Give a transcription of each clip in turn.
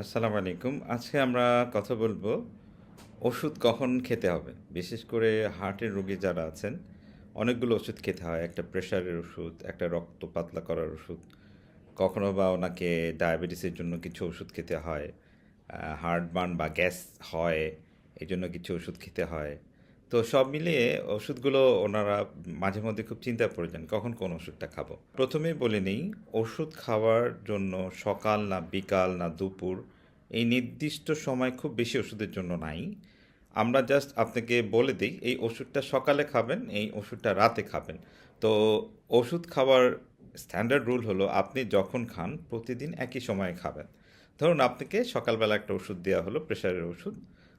আসসালামু আলাইকুম। আজকে আমরা কথা বলব, ওষুধ কখন খেতে হবে? বিশেষ করে হার্টের রোগী যারা আছেন, অনেকগুলো ওষুধ খেতে হয়। একটা প্রেশারের ওষুধ, একটা রক্ত পাতলা করার ওষুধ, কখনো বা ওনাকে ডায়াবেটিসের জন্য কিছু ওষুধ খেতে হয় হার্ট বার্ন বা গ্যাস হয় এই জন্য কিছু ওষুধ খেতে হয়। তো সব মিলিয়ে ওষুধগুলো ওনারা মাঝে মধ্যে খুব চিন্তা পড়ে যান, কখন কোন ওষুধটা খাব? প্রথমেই বলে নেই, ওষুধ খাওয়ার জন্য সকাল না বিকাল না দুপুর এই নির্দিষ্ট সময় খুব বেশি ওষুধের জন্য নাই। আমরা জাস্ট আপনাকে বলে দিই, এই ওষুধটা সকালে খাবেন, এই ওষুধটা রাতে খাবেন। তো ওষুধ খাওয়ার স্ট্যান্ডার্ড রুল হলো, আপনি যখন খান প্রতিদিন একই সময়ে খাবেন। ধরুন আপনাকে সকালবেলা একটা ওষুধ দেওয়া হলো প্রেশারের ওষুধ,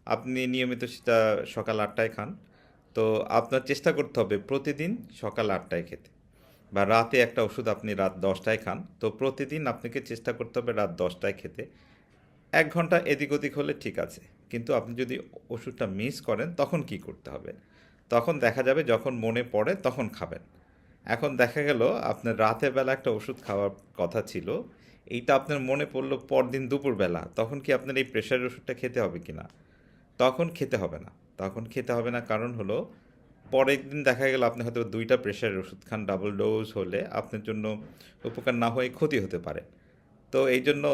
আপনি নিয়মিত সেটা সকাল আটটায় খান তো আপনার চেষ্টা করতে হবে প্রতিদিন সকাল আটটায় খেতে। বা রাতে একটা ওষুধ আপনি রাত দশটায় খান। তো প্রতিদিন আপনাকে চেষ্টা করতে হবে রাত দশটায় খেতে। এক ঘণ্টা এদিক ওদিক হলে ঠিক আছে। কিন্তু আপনি যদি ওষুধটা মিস করেন, তখন কি করতে হবে? তখন দেখা যাবে যখন মনে পড়ে, তখন খাবেন। এখন দেখা গেল আপনার রাতের বেলা একটা ওষুধ খাওয়ার কথা ছিল। এইটা আপনার মনে পড়ল পরদিন দুপুরবেলা। তখন কি আপনার এই প্রেশারের ওষুধটা খেতে হবে কি না তখন খেতে হবে না। তখন খেতে হবে না। কারণ হলো, পরের দিন দেখা গেল আপনি হয়তো দুইটা প্রেশারের ওষুধ খান ডাবল ডোজ হলে আপনার জন্য উপকার না হয়ে ক্ষতি হতে পারে। তো এই জন্য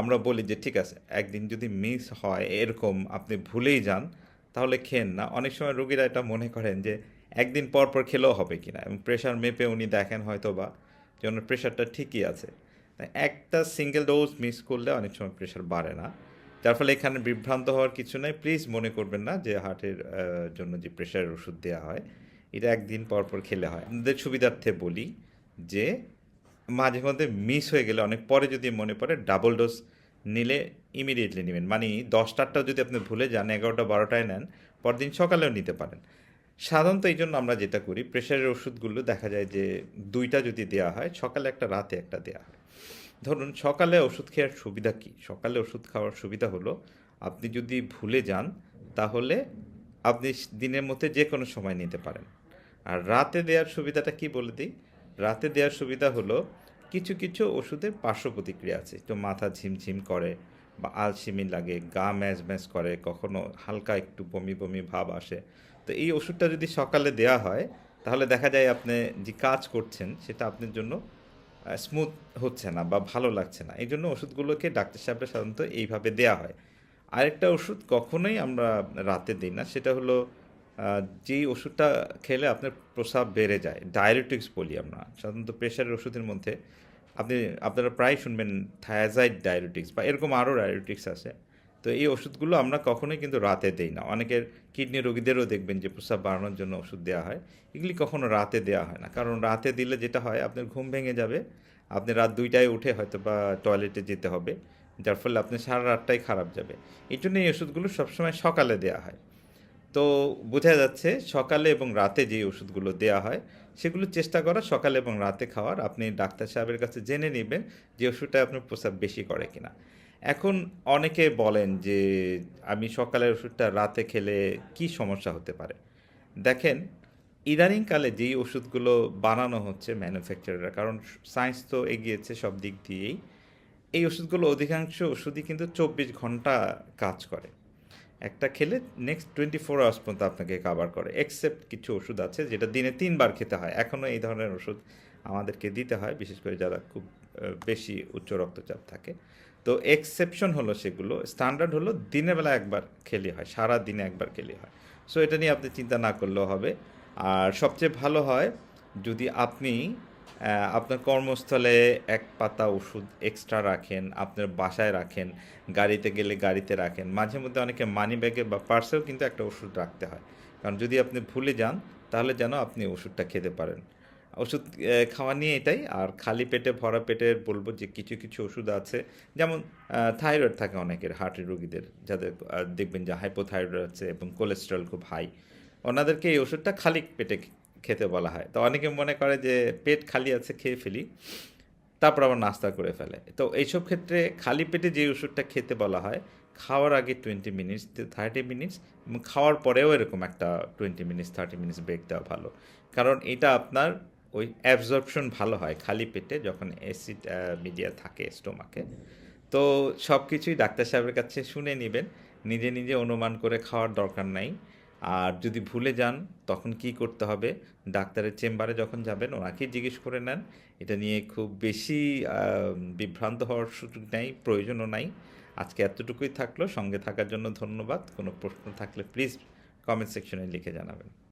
আমরা বলি যে ঠিক আছে, একদিন যদি মিস হয়, এরকম আপনি ভুলেই যান, তাহলে খেন না। অনেক সময় রোগীরা এটা মনে করেন যে একদিন পর পর খেলেও হবে কিনা এবং প্রেশার মেপে উনি দেখেন হয়তো বা যে প্রেশারটা ঠিকই আছে। একটা সিঙ্গেল ডোজ মিস করলে অনেক সময় প্রেশার বাড়ে না। যার ফলে এখানে বিভ্রান্ত হওয়ার কিছু নাই। প্লিজ মনে করবেন না যে হার্টের জন্য যে প্রেশারের ওষুধ দেওয়া হয়, এটা একদিন পর পর খেলে হয়। আমাদের সুবিধার্থে বলি যে মাঝে মধ্যে মিস হয়ে গেলে অনেক পরে যদি মনে পড়ে ডাবল ডোজ নিলে ইমিডিয়েটলি নেবেন। মানে দশটারটাও যদি আপনি ভুলে যান, এগারোটা, বারোটায় নেন, পরদিন সকালেও নিতে পারেন। সাধারণত এই জন্য আমরা যেটা করি প্রেশারের ওষুধগুলো দেখা যায় যে দুইটা যদি দেওয়া হয়, সকালে একটা, রাতে একটা দেওয়া হয়। ধরুন, সকালে ওষুধ খেয়ার সুবিধা কি? সকালে ওষুধ খাওয়ার সুবিধা হলো, আপনি যদি ভুলে যান, তাহলে আপনি দিনের মধ্যে যে কোনো সময় নিতে পারেন। আর রাতে দেওয়ার সুবিধাটা কি বলে দিই? রাতে দেওয়ার সুবিধা হলো, কিছু কিছু ওষুধের পার্শ্ব প্রতিক্রিয়া আছে। তো মাথা ঝিমঝিম করে বা আলসিমি লাগে, গা ম্যাজ ম্যাজ করে, কখনো হালকা একটু বমি বমি ভাব আসে। তো এই ওষুধটা যদি সকালে দেওয়া হয়, তাহলে দেখা যায় আপনি যে কাজ করছেন, সেটা আপনার জন্য স্মুথ হচ্ছে না বা ভালো লাগছে না। এই জন্য ওষুধগুলোকে ডাক্তার সাহেবরা সাধারণত এইভাবে দেয়া হয়। আরেকটা ওষুধ কখনোই আমরা রাতে দিই না, সেটা হলো যেই ওষুধটা খেলে আপনার প্রস্রাব বেড়ে যায় ডায়াবেটিক্স বলি আমরা। সাধারণত প্রেশারের ওষুধের মধ্যে আপনি, আপনারা প্রায় শুনবেন থায়াজাইড ডায়াবেটিক্স বা এরকম আরও ডায়াবেটিক্স আছে। তো এই ওষুধগুলো আমরা কখনোই কিন্তু রাতে দেই না। অনেকের কিডনি রোগীদেরও দেখবেন যে প্রস্রাব বাড়ানোর জন্য ওষুধ দেওয়া হয়। এগুলি কখনো রাতে দেওয়া হয় না। কারণ রাতে দিলে যেটা হয়, আপনার ঘুম ভেঙে যাবে। আপনি রাত দুইটায় উঠে হয়তো বা টয়লেটে যেতে হবে। যার ফলে আপনি সারা রাতটাই খারাপ যাবে। এই জন্য এই ওষুধগুলো সবসময় সকালে দেওয়া হয়। তো বোঝা যাচ্ছে সকালে এবং রাতে যে ওষুধগুলো দেওয়া হয়, সেগুলো চেষ্টা করা সকালে এবং রাতে খাওয়ার। আপনি ডাক্তার সাহেবের কাছে জেনে নেবেন যে ওষুধটা আপনার প্রস্রাব বেশি করে কিনা। এখন অনেকে বলেন যে আমি সকালের ওষুধটা রাতে খেলে কি সমস্যা হতে পারে। দেখেন, ইদানিংকালে যেই ওষুধগুলো বানানো হচ্ছে ম্যানুফ্যাকচারাররা, কারণ সায়েন্স তো এগিয়েছে সব দিক দিয়েই, এই ওষুধগুলো অধিকাংশ ওষুধই কিন্তু চব্বিশ ঘণ্টা কাজ করে। একটা খেলে নেক্সট টোয়েন্টি ফোর আওয়ার্স পর্যন্ত আপনাকে কাভার করে এক্সেপ্ট কিছু ওষুধ আছে যেটা দিনে তিনবার খেতে হয়। এখনও এই ধরনের ওষুধ আমাদেরকে দিতে হয়, বিশেষ করে যারা খুব বেশি উচ্চ রক্তচাপ থাকে। তো এক্সেপশন হলো সেগুলো। স্ট্যান্ডার্ড হলো দিনের বেলা একবার খেলে হয়, সারা দিনে একবার খেলে হয়। সো এটা নিয়ে আপনি চিন্তা না করলেও হবে। আর সবচেয়ে ভালো হয়, যদি আপনি আপনার কর্মস্থলে এক পাতা ওষুধ এক্সট্রা রাখেন, আপনার বাসায় রাখেন, গাড়িতে গেলে গাড়িতে রাখেন, মাঝে মধ্যে অনেকে মানি ব্যাগে বা পার্সেও কিন্তু একটা ওষুধ রাখতে হয়। কারণ যদি আপনি ভুলে যান, তাহলে যেন আপনি ওষুধটা খেতে পারেন। ওষুধ খাওয়া নিয়ে এটাই। আর খালি পেটে, ভরা পেটে বলব যে কিছু কিছু ওষুধ আছে। যেমন থাইরয়েড থাকে অনেকের, হার্টের রোগীদের। যাদের দেখবেন যে হাইপোথাইরয়েড আছে এবং কোলেস্ট্রল খুব হাই। ওনাদেরকে এই ওষুধটা খালি পেটে খেতে বলা হয়। তো অনেকে মনে করে যে পেট খালি আছে, খেয়ে ফেলি, তারপর আবার নাস্তা করে ফেলে। তো এইসব ক্ষেত্রে খালি পেটে যে ওষুধটা খেতে বলা হয়, খাওয়ার আগে টোয়েন্টি মিনিটস থার্টি মিনিটস এবং খাওয়ার পরেও এরকম একটা twenty minutes, thirty minutes break দেওয়া ভালো। কারণ এটা আপনার ওই অ্যাবজর্পশন ভালো হয় খালি পেটে যখন অ্যাসিড মিডিয়া থাকে স্টোমাকে তো সব কিছুই ডাক্তার সাহেবের কাছে শুনে নেবেন। নিজে নিজে অনুমান করে খাওয়ার দরকার নাই। আর যদি ভুলে যান, তখন কি করতে হবে? ডাক্তারের চেম্বারে যখন যাবেন, ওনাকেই জিজ্ঞেস করে নেন। এটা নিয়ে খুব বেশি বিভ্রান্ত হওয়ার সুযোগ নেই, প্রয়োজনও নাই। আজকে এতটুকুই থাকল। সঙ্গে থাকার জন্য ধন্যবাদ। কোনো প্রশ্ন থাকলে প্লিজ কমেন্ট সেকশনে লিখে জানাবেন।